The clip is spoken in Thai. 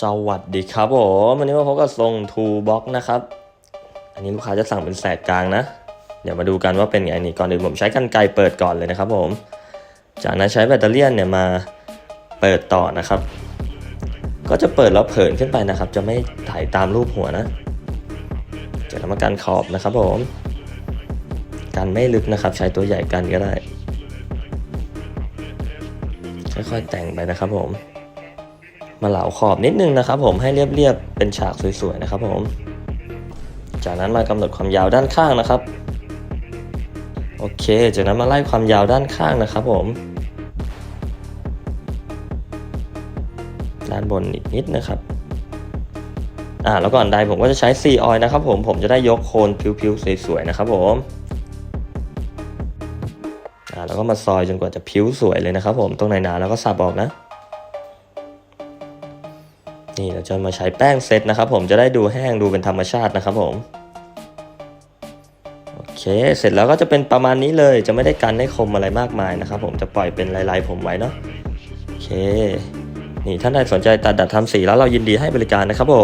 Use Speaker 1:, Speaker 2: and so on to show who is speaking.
Speaker 1: สวัสดีครับผมวันนี้มาพบกับทรง Two Box นะครับ อันนี้ลูกค้าจะสั่งเป็นแสกกลางนะ เดี๋ยวมาดูกันว่าเป็นไงนี่ก่อนอื่นผมใช้กันไกรเปิดก่อนเลยนะครับผม จากนั้นใช้แบตเตอรี่เนี่ยมาเปิดต่อนะครับ ก็จะเปิดแล้วเผินขึ้นไปนะครับ จะไม่ถ่ายตามรูปหัวนะจะทำการขอบนะครับผมกันไม่ลึกนะครับ ใช้ตัวใหญ่กันก็ได้ค่อยๆแต่งไปนะครับผม มาเหลาขอบนิดนึงนะครับ ผมให้เรียบๆเป็นฉากสวยๆนะครับ ผม จากนั้นมากำหนดความยาวด้านข้างนะครับ โอเค จากนั้นมาไล่ความยาวด้านข้างนะครับ ผม ด้านบนอีกนิดนะครับอ่าแล้วก่อนใดผมก็จะใช้ซีออยนะครับ ผมผมจะได้ยกโคนผิวๆสวยๆนะครับ ผมอ่าแล้วก็มาซอยจนกว่าจะผิวสวยเลยนะครับ ผมตรงไหนหนาแล้วก็สับออกนะ นี่เราจะมาใช้แป้งเซตนะครับ ผมจะได้ดูแห้งดูเป็นธรรมชาตินะครับผมโอเคเสร็จแล้วก็จะเป็นประมาณนี้เลย จะไม่ได้กันให้คมอะไรมากมายนะครับ ผมจะปล่อยเป็นลายๆผมไว้เนาะโอเค นี่ท่านใดสนใจตัดดัดทำสีแล้วเรายินดีให้บริการนะครับผม